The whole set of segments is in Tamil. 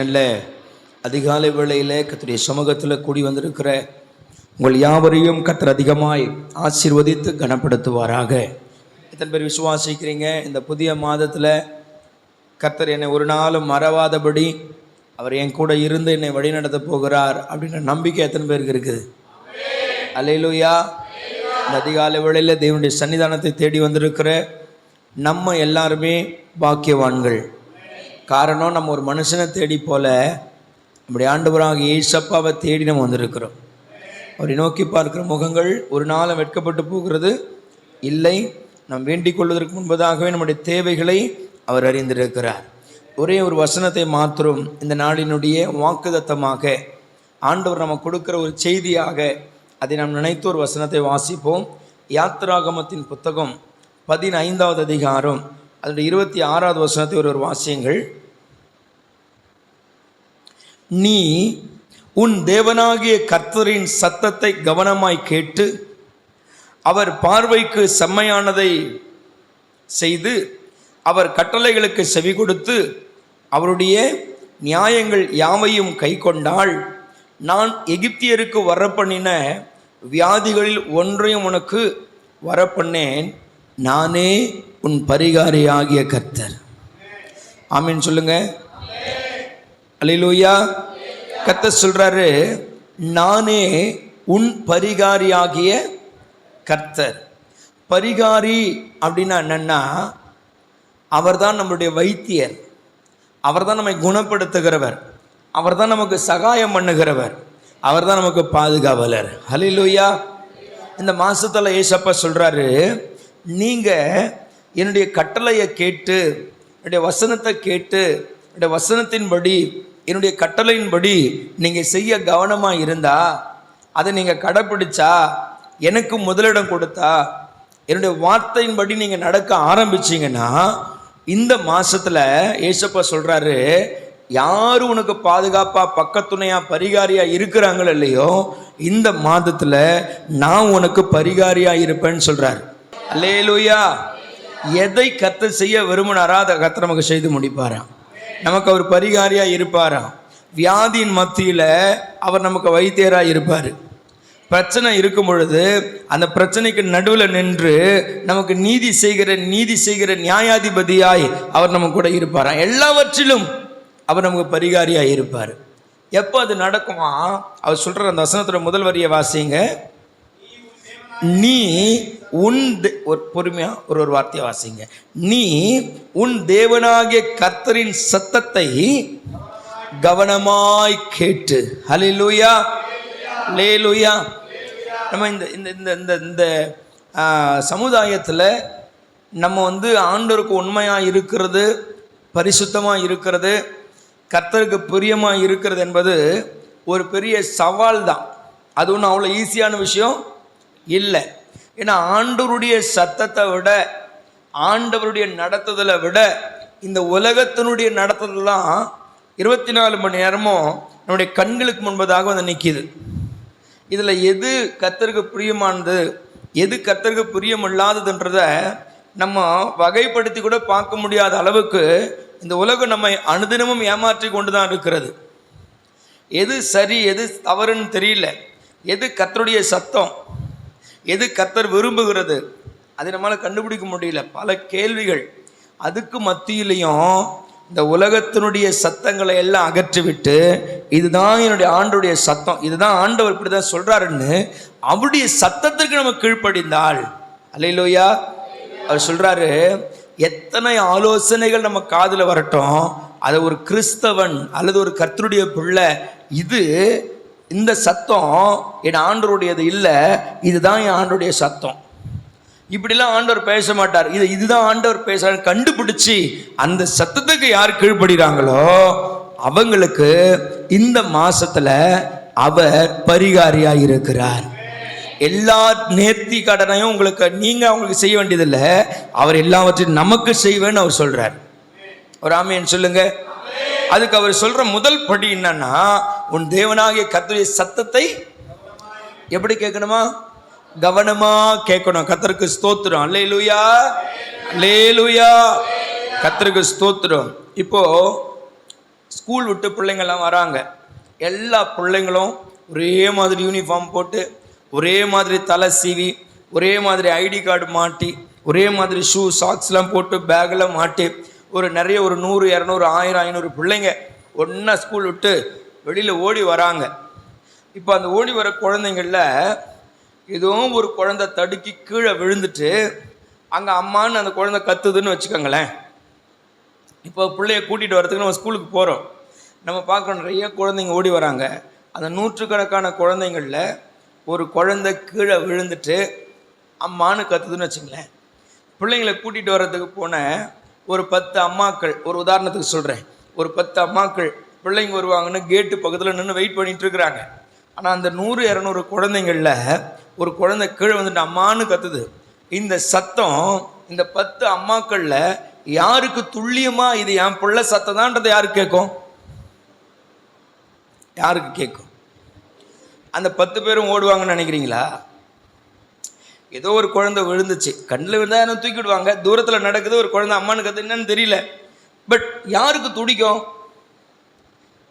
நல்ல அதிகாலை வேளையில் கத்துடைய சமூகத்தில் கூடி வந்திருக்கிற உங்கள் யாவரையும் கத்தர் அதிகமாய் ஆசீர்வதித்து கனப்படுத்துவாராக. எத்தனை பேர் விசுவாசிக்கிறீங்க? இந்த புதிய மாதத்தில் கத்தர் என்னை ஒரு நாளும் மறவாதபடி அவர் என் கூட இருந்து என்னை வழிநடத்த போகிறார் அப்படின்ற நம்பிக்கை எத்தனை பேருக்கு இருக்குது? அலையிலுயா இந்த அதிகாலை வேளையில் தேவனுடைய சன்னிதானத்தை தேடி வந்திருக்கிற நம்ம எல்லாருமே பாக்கியவான்கள். காரணம் நம்ம ஒரு மனுஷனை தேடி போல நம்முடைய ஆண்டவராக ஏசப்பாவை தேடி நம்ம வந்திருக்கிறோம். அவரை நோக்கி பார்க்கிற முகங்கள் ஒரு நாளும் வெட்கப்பட்டு போகிறது இல்லை. நாம் வேண்டிக் கொள்வதற்கு முன்பதாகவே நம்முடைய தேவைகளை அவர் அறிந்திருக்கிறார். ஒரே ஒரு வசனத்தை மாத்திரம் இந்த நாளினுடைய வாக்குதத்தமாக ஆண்டவர் நம்ம கொடுக்கிற ஒரு செய்தியாக அதை நாம் நினைத்து ஒரு வசனத்தை வாசிப்போம். யாத்ராகமத்தின் புத்தகம் பதினைந்தாவது அதிகாரம் அதனுடைய இருபத்தி ஆறாவது வசனத்தை ஒரு ஒரு வாசியங்கள். நீ உன் தேவனாகிய கர்த்தரின் சத்தத்தை கவனமாய் கேட்டு அவர் பார்வைக்கு செம்மையானதை செய்து அவர் கட்டளைகளுக்கு செவி கொடுத்து அவருடைய நியாயங்கள் யாவையும் கை கொண்டால் நான் எகிப்தியருக்கு வரப்பண்ணின வியாதிகளில் ஒன்றையும் உனக்கு வரப்பண்ணேன். நானே உன் பரிகாரியாகிய கர்த்தர். ஆமீன் சொல்லுங்கள் அலிலூயா கத்த சொல்றாரு நானே உன் பரிகாரியாகிய கர்த்தர். பரிகாரி அப்படின்னா என்னன்னா அவர்தான் நம்மளுடைய வைத்தியர். அவர்தான் நம்மை குணப்படுத்துகிறவர். அவர்தான் நமக்கு சகாயம் பண்ணுகிறவர். அவர்தான் நமக்கு பாதுகாவலர். ஹலிலூயா இந்த மாசத்துல ஏசப்பா சொல்றாரு நீங்க என்னுடைய கட்டளையை கேட்டு என்னுடைய வசனத்தை கேட்டு என்னுடைய வசனத்தின்படி என்னுடைய கட்டளையின்படி நீங்கள் செய்ய கவனமாக இருந்தா அதை நீங்கள் கடைப்பிடிச்சா எனக்கு முதலிடம் கொடுத்தா என்னுடைய வார்த்தையின்படி நீங்கள் நடக்க ஆரம்பிச்சிங்கன்னா இந்த மாதத்தில் ஏசப்பா சொல்கிறாரு யார் உனக்கு பாதுகாப்பாக பக்கத்துணையாக பரிகாரியாக இருக்கிறாங்களோ இல்லையோ இந்த மாதத்தில் நான் உனக்கு பரிகாரியாக இருப்பேன்னு சொல்கிறார் அல்லேலூயா. எதை கத்த செய்ய விரும்பினாரா அதை கத்த நமக்கு செய்து முடிப்பாரான் நமக்கு அவர் பரிகாரியாக இருப்பாராம் வியாதியின் மத்தியில் அவர் நமக்கு வைத்தியராக இருப்பார். பிரச்சனை இருக்கும் பொழுது அந்த பிரச்சனைக்கு நடுவில் நின்று நமக்கு நீதி செய்கிற நீதி செய்கிற நியாயாதிபதியாய் அவர் நம்ம கூட இருப்பாராம் எல்லாவற்றிலும் அவர் நமக்கு பரிகாரியாக இருப்பார். எப்போ அது நடக்குமா? அவர் சொல்கிற அந்த வசனத்தில் முதல் வரியை வாசிங்க. நீ உன் தே- ஒரு பொறுமையா ஒரு ஒரு வார்த்தையை வாசிங்க. நீ உன் தேவனாகிய கர்த்தரின் சத்தத்தை கவனமாய் கேட்டு. ஹலிலுயா லேலுயா நம்ம இந்த இந்த இந்த இந்த இந்த சமுதாயத்தில் நம்ம வந்து ஆண்டோருக்கு உண்மையாக இருக்கிறது பரிசுத்தமாக இருக்கிறது கர்த்தருக்கு பிரியமாக இருக்கிறது என்பது ஒரு பெரிய சவால் தான் அது ஒன்றும் அவ்வளோ ஈஸியான விஷயம். இல்லை. ஏன்னா ஆண்டவருடைய சத்தத்தை விட ஆண்டவருடைய நடத்துதலை விட இந்த உலகத்தினுடைய நடத்துதலாம் இருபத்தி நாலு மணி நேரமும் நம்முடைய கண்களுக்கு முன்பதாக வந்து நிற்கிது இதில் எது கத்தருக்கு பிரியமானது எது கத்தருக்கு பிரியமில்லாததுன்றத நம்ம வகைப்படுத்தி கூட பார்க்க முடியாத அளவுக்கு இந்த உலகம் நம்மை அனுதினமும் ஏமாற்றி கொண்டு தான் இருக்கிறது. எது சரி எது தவறுன்னு தெரியல. எது கத்தருடைய சத்தம்? எது கத்தர் விரும்புகிறது? அதை நம்மளால் கண்டுபிடிக்க முடியல. பல கேள்விகள். அதுக்கு மத்தியிலையும் இந்த உலகத்தினுடைய சத்தங்களை எல்லாம் அகற்றிவிட்டு இதுதான் என்னுடைய ஆண்டுடைய சத்தம் இதுதான் ஆண்டவர் இப்படி தான் சொல்கிறாருன்னு அவருடைய சத்தத்திற்கு நம்ம கீழ்ப்படிந்தால் அல்லையிலோயா அவர் சொல்கிறாரு எத்தனை ஆலோசனைகள் நம்ம காதில் வரட்டும் அதை ஒரு கிறிஸ்தவன் அல்லது ஒரு கர்த்தருடைய பிள்ளை இது இந்த சத்தம் என் ஆண்டவருடையது இல்லை இதுதான் என் ஆண்டருடைய சத்தம். இப்படிலாம் ஆண்டவர் பேச மாட்டார். இது இதுதான் ஆண்டவர் பேசுறாரு. கண்டுபிடிச்சி அந்த சத்தத்துக்கு யார் கீழ்படுகிறாங்களோ அவங்களுக்கு இந்த மாசத்துல அவர் பரிகாரியா இருக்கிறார். எல்லா நேர்த்தி கடனையும் உங்களுக்கு நீங்க அவங்களுக்கு செய்ய வேண்டியதில்லை. அவர் எல்லாவற்றையும் நமக்கு செய்வேன்னு அவர் சொல்றார். ஒரு ஆமையன் சொல்லுங்க. அதுக்கு அவர் சொல்ற முதல் படி என்னன்னா உன் தேவனாகிய கர்த்தருடைய சத்தத்தை எப்படி கேட்கணுமா? கவனமா கேட்கணும். கத்தருக்கு ஸ்தோத்திரம். லே அல்லேலூயா. கத்தருக்கு ஸ்தோத்திரம். இப்போ ஸ்கூல் விட்டு பிள்ளைங்கள்லாம் வராங்க. எல்லா பிள்ளைங்களும் ஒரே மாதிரி யூனிஃபார்ம் போட்டு ஒரே மாதிரி தலை சீவி ஒரே மாதிரி ஐடி கார்டு மாட்டி ஒரே மாதிரி ஷூ சாக்ஸ்லாம் போட்டு பேக்கெல்லாம் மாட்டி ஒரு நிறைய ஒரு நூறு இரநூறு ஆயிரம் ஐநூறு பிள்ளைங்க ஒன்றா ஸ்கூல் விட்டு வெளியில் ஓடி வராங்க. இப்போ அந்த ஓடி வர குழந்தைங்களில் எதுவும் ஒரு குழந்தை தடுக்கி கீழே விழுந்துட்டு அங்கே அம்மான்னு அந்த குழந்தை கத்துதுன்னு வச்சுக்கோங்களேன். இப்போ பிள்ளைய கூட்டிகிட்டு வரதுக்கு நம்ம ஸ்கூலுக்கு போகிறோம் நம்ம பார்க்குறோம் நிறைய குழந்தைங்க ஓடி வராங்க. அந்த நூற்றுக்கணக்கான குழந்தைங்களில் ஒரு குழந்தை கீழே விழுந்துட்டு அம்மான்னு கத்துதுன்னு வச்சுங்களேன் பிள்ளைங்களை கூட்டிகிட்டு வர்றதுக்கு போன ஒரு பத்து அம்மாக்கள் ஒரு உதாரணத்துக்கு சொல்கிறேன் ஒரு பத்து அம்மாக்கள் பிள்ளைங்க வருவாங்கன்னு கேட்டு பக்கத்தில் நின்று வெயிட் பண்ணிட்டு இருக்கிறாங்க. ஆனால் அந்த நூறு இரநூறு குழந்தைங்களில் ஒரு குழந்தை கீழே வந்துட்டு அம்மான்னு கத்துது. இந்த சத்தம் இந்த பத்து அம்மாக்களில் யாருக்கு துல்லியமாக இது என் பிள்ளை சத்தம் தான்றது யாருக்கு கேட்கும் யாருக்கு கேட்கும் அந்த பத்து பேரும் ஓடுவாங்கன்னு நினைக்கிறீங்களா? ஏதோ ஒரு குழந்தை விழுந்துச்சு. கண்ணில் விழுந்தா என்ன தூக்கிவிடுவாங்க தூரத்தில் நடக்குது ஒரு குழந்தை அம்மானு கத்து என்னன்னு தெரியல. பட் யாருக்கு துடிக்கும்?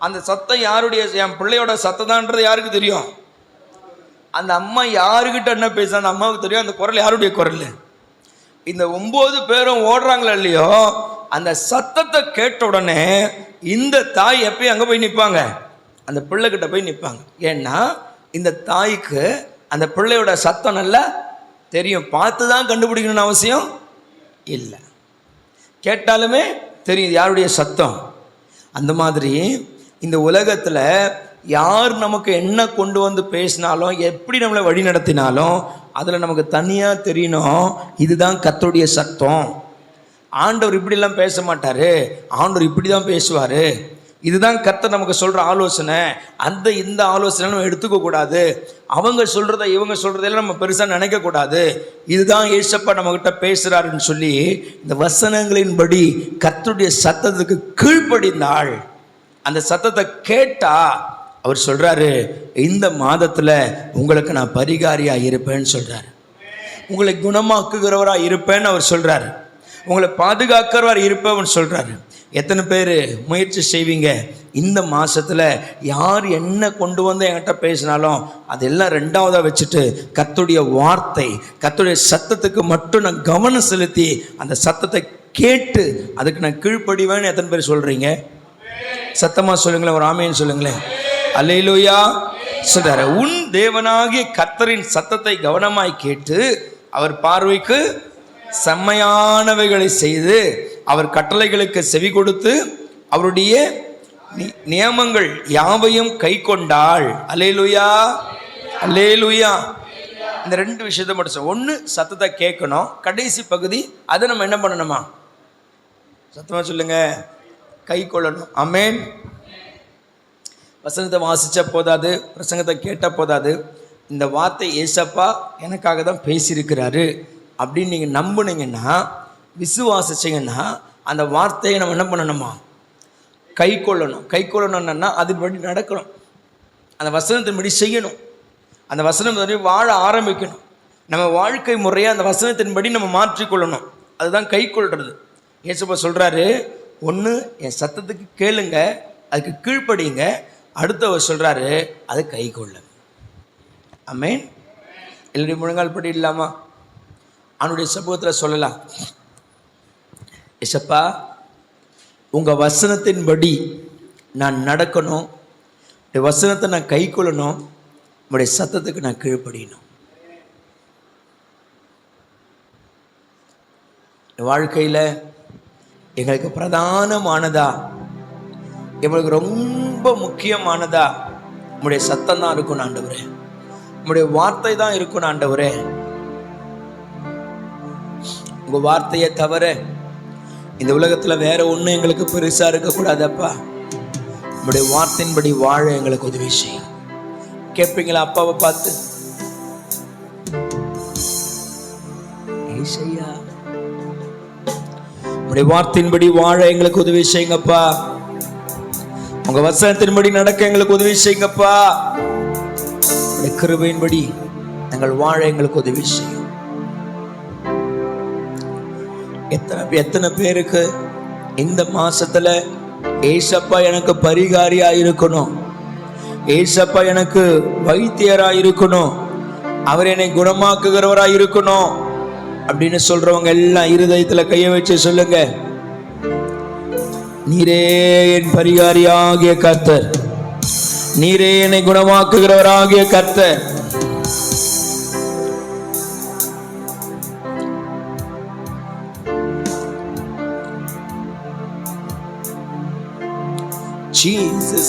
அந்த சத்தம் யாருடைய என் பிள்ளையோட சத்தம்தான்றது யாருக்கு தெரியும்? அந்த அம்மா யாருக்கிட்ட என்ன பேச அந்த அம்மாவுக்கு தெரியும். அந்த குரல் யாருடைய குரல்? இந்த ஒன்பது பேரும் ஓடுறாங்களா இல்லையோ? அந்த சத்தத்தை கேட்ட உடனே இந்த தாய் எப்பயும் அங்கே போய் நிற்பாங்க அந்த பிள்ளைகிட்ட போய் நிற்பாங்க ஏன்னா இந்த தாய்க்கு அந்த பிள்ளையோட சத்தம் நல்லா தெரியும். பார்த்து தான் கண்டுபிடிக்கணும்னு அவசியம் இல்லை. கேட்டாலுமே தெரியும் யாருடைய சத்தம். அந்த மாதிரி இந்த உலகத்தில் யார் நமக்கு என்ன கொண்டு வந்து பேசினாலும் எப்படி நம்மளை வழி நடத்தினாலும் அதில் நமக்கு தனியாக தெரியணும் இதுதான் கத்தருடைய சத்தம். ஆண்டவர் இப்படிலாம் பேச மாட்டார். ஆண்டவர் இப்படி தான் பேசுவார். இதுதான் கர்த்தர் நமக்கு சொல்கிற ஆலோசனை. அந்த இந்த ஆலோசனை நம்ம எடுத்துக்க கூடாது. அவங்க சொல்கிறத இவங்க சொல்கிறதெல்லாம் நம்ம பெருசாக நினைக்கக்கூடாது இதுதான் ஏசப்பா நம்மக்கிட்ட பேசுகிறாருன்னு சொல்லி இந்த வசனங்களின்படி கர்த்தருடைய சத்தத்துக்கு கீழ்ப்படிந்தாள். அந்த சத்தத்தை கேட்டா அவர் சொல்கிறாரு இந்த மாதத்தில் உங்களுக்கு நான் பரிகாரியாக இருப்பேன்னு சொல்கிறார் உங்களை குணமாக்குகிறவராக இருப்பேன்னு அவர் சொல்கிறார் உங்களை பாதுகாக்கிறவர் இருப்பவன் சொல்கிறாரு எத்தனை பேர் முயற்சி செய்வீங்க? இந்த மாதத்தில் யார் என்ன கொண்டு வந்து என்கிட்ட பேசினாலும் அதெல்லாம் ரெண்டாவதாக வச்சுட்டு கத்துடைய வார்த்தை கத்துடைய சத்தத்துக்கு மட்டும் நான் கவனம் செலுத்தி அந்த சத்தத்தை கேட்டு அதுக்கு நான் கீழ்ப்படிவேன்னு எத்தனை பேர் சொல்கிறீங்க சத்தமாக சொல்லுங்களேன் ஒரு ஆமைன்னு சொல்லுங்களேன். அல்லேலூயா. சொல்றாரு உன் தேவனாகிய கத்தரின் சத்தத்தை கவனமாய் கேட்டு அவர் பார்வைக்கு செம்மையானவைகளை செய்து அவர் கட்டளைகளுக்கு செவி கொடுத்து அவருடைய நி- நியமங்கள் யாவையும் கை கொண்டாள். அலேலுயா அலேலுயா இந்த ரெண்டு விஷயத்தை மட்டும் ஒன்று சத்தத்தை கேட்கணும். கடைசி பகுதி அதை நம்ம என்ன பண்ணணுமா? சத்தமாக சொல்லுங்க. கை கொள்ளணும். அமேன் வசனத்தை வாசிச்ச போதாது பிரசங்கத்தை கேட்ட போதாது. இந்த வார்த்தை ஏசப்பா எனக்காக தான் பேசியிருக்கிறாரு. அப்படின்னு நீங்கள் நம்புனீங்கன்னா விசுவாசிச்சிங்கன்னா அந்த வார்த்தையை நம்ம என்ன பண்ணணுமா? கை கொள்ளணும் கை கொள்ளணும்னா அதுபடி நடக்கணும். அந்த வசனத்தின்படி செய்யணும். அந்த வசனம் வாழ ஆரம்பிக்கணும். நம்ம வாழ்க்கை முறையை அந்த வசனத்தின்படி நம்ம மாற்றிக்கொள்ளணும். அதுதான் கை கொள்வது ஏசப்பா சொல்கிறாரு ஒன்று என் சத்தத்துக்கு கேளுங்க அதுக்கு கீழ்ப்படிங்க அடுத்தவர் சொல்கிறாரு அதை கை கொள்ள அமேன் எல்லோருடைய முழங்கால் படி இல்லாமா? அவனுடைய சமூகத்தில் சொல்லலாம். இசப்பா உங்கள் வசனத்தின்படி நான் நடக்கணும் உடைய வசனத்தை நான் கை கொள்ளணும் உங்களுடைய சத்தத்துக்கு நான் கீழ்ப்படியணும். வாழ்க்கையில் எங்களுக்கு பிரதானமானதா எங்களுக்கு ரொம்ப முக்கியமானதா உங்களுடைய சத்தம் தான் இருக்கும் ஆண்டவரே. உங்களுடைய வார்த்தை தான் இருக்கும் ஆண்டவரே. உங்கள் வார்த்தையை தவிர இந்த உலகத்துல வேற ஒண்ணும் எங்களுக்கு பெருசா இருக்கக்கூடாதப்பா. நம்முடைய வார்த்தையின்படி வாழ எங்களுக்கு உதவி செய்யும் கேட்பீங்களா அப்பாவை பார்த்து? உடைய வார்த்தையின்படி வாழ எங்களுக்கு உதவி செய்யுங்கப்பா. உங்க வசனத்தின்படி நடக்க எங்களுக்கு உதவி செய்யுங்கப்பா. கிருபையின்படி நாங்கள் வாழ எங்களுக்கு உதவி செய்யும். எத்தனை எத்தனை பேருக்கு இந்த மாசத்துல ஏசப்பா எனக்கு பரிகாரியா இருக்கணும். ஏசப்பா எனக்கு வைத்தியரா இருக்கணும். அவர் என்னை குணமாக்குகிறவரா இருக்கணும். அப்படின்னு சொல்றவங்க எல்லாம் இருதயத்துல கைய வச்சு சொல்லுங்க. நீரே என் பரிகாரியாகிய கர்த்தர். நீரே என்னை குணமாக்குகிறவராகிய கர்த்தர். Jesus.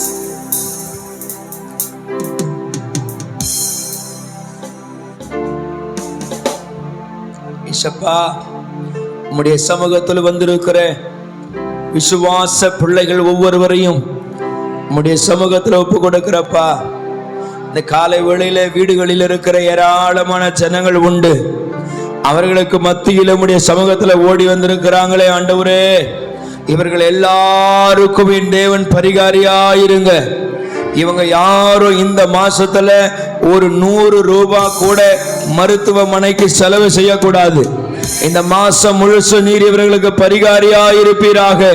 ஈஷப்பா உம்முடைய சமூகத்தில் வந்திருக்கிற விசுவாச பிள்ளைகள் ஒவ்வொருவரையும் உம்முடைய சமூகத்தில் ஒப்பு கொடுக்கிறப்பா இந்த காலை வேளையில வீடுகளில் இருக்கிற ஏராளமான ஜனங்கள் உண்டு. அவர்களுக்கு மத்தியில் உம்முடைய சமூகத்தில் ஓடி வந்திருக்கிறாங்களே ஆண்டவரே. இவர்கள் எல்லாருக்கும் என் தேவன் பரிகாரியாயிருங்க. இவங்க யாரும் இந்த மாசத்துல ஒரு நூறு ரூபாய் கூட மருத்துவமனைக்கு செலவு செய்யக்கூடாது. இந்த மாசம் முழுசு நீர் இவர்களுக்கு பரிகாரியா இருப்பீராக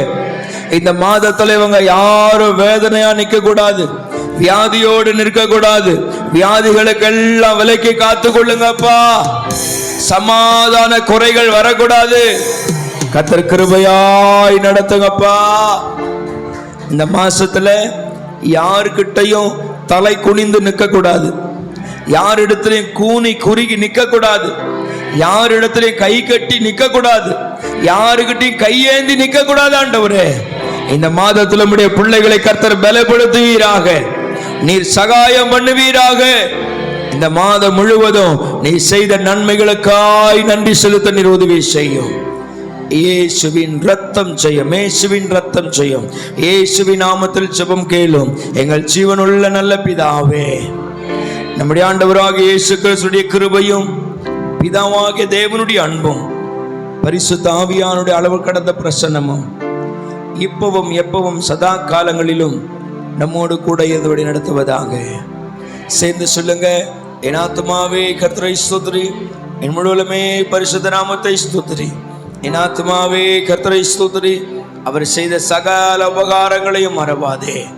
இந்த மாதத்துல இவங்க யாரும் வேதனையா நிக்க கூடாது வியாதியோடு நிற்க கூடாது வியாதிகளுக்கெல்லாம் விலைக்கு காத்து கொள்ளுங்கப்பா சமாதான குறைகள் வரக்கூடாது. கத்தர் கிருபையாய் நடத்துங்கப்பா. இந்த மாசத்துல யாருக்கிட்டையும் தலை குனிந்து நிற்க கூடாது யாரிடத்திலையும் கூனி குறுகி நிற்க கூடாது யாரிடத்திலையும் கை கட்டி நிற்க கூடாது யாருக்கிட்டையும் கையேந்தி நிற்க கூடாது ஆண்டவரே. இந்த மாதத்துல நம்முடைய பிள்ளைகளை கர்த்தர் பலப்படுத்துவீராக. நீர் சகாயம் பண்ணுவீராக. இந்த மாதம் முழுவதும் நீ செய்த நன்மைகளுக்காய் நன்றி செலுத்த நீர் உதவி செய்யும். இயேசுவின் ரத்தம் செய்யும் இயேசுவின் ரத்தம் செய்யும் இயேசுவின் நாமத்தில் ஜெபம் கேளும். எங்கள் ஜீவனுள்ள நல்ல பிதாவே நம்முடைய ஆண்டவராக இயேசு கிறிஸ்துடைய கிருபையும் பிதாவாகிய தேவனுடைய அன்பும் பரிசுத்த ஆவியானுடைய அளவு கடந்த பிரசன்னமும் இப்பவும் எப்பவும் சதா காலங்களிலும் நம்மோடு கூட இருந்தபடி நடத்துவதாக. சேர்ந்து சொல்லுங்க என் ஆத்மாவே கர்த்தரை ஸ்தோத்ரி என் முழுவலுமே பரிசுத்த நாமத்தை ஸ்தோத்ரி என் ஆத்துமாவே கர்த்தரை ஸ்தோத்திரி. அவர் செய்த சகல உபகாரங்களையும் மறவாதே.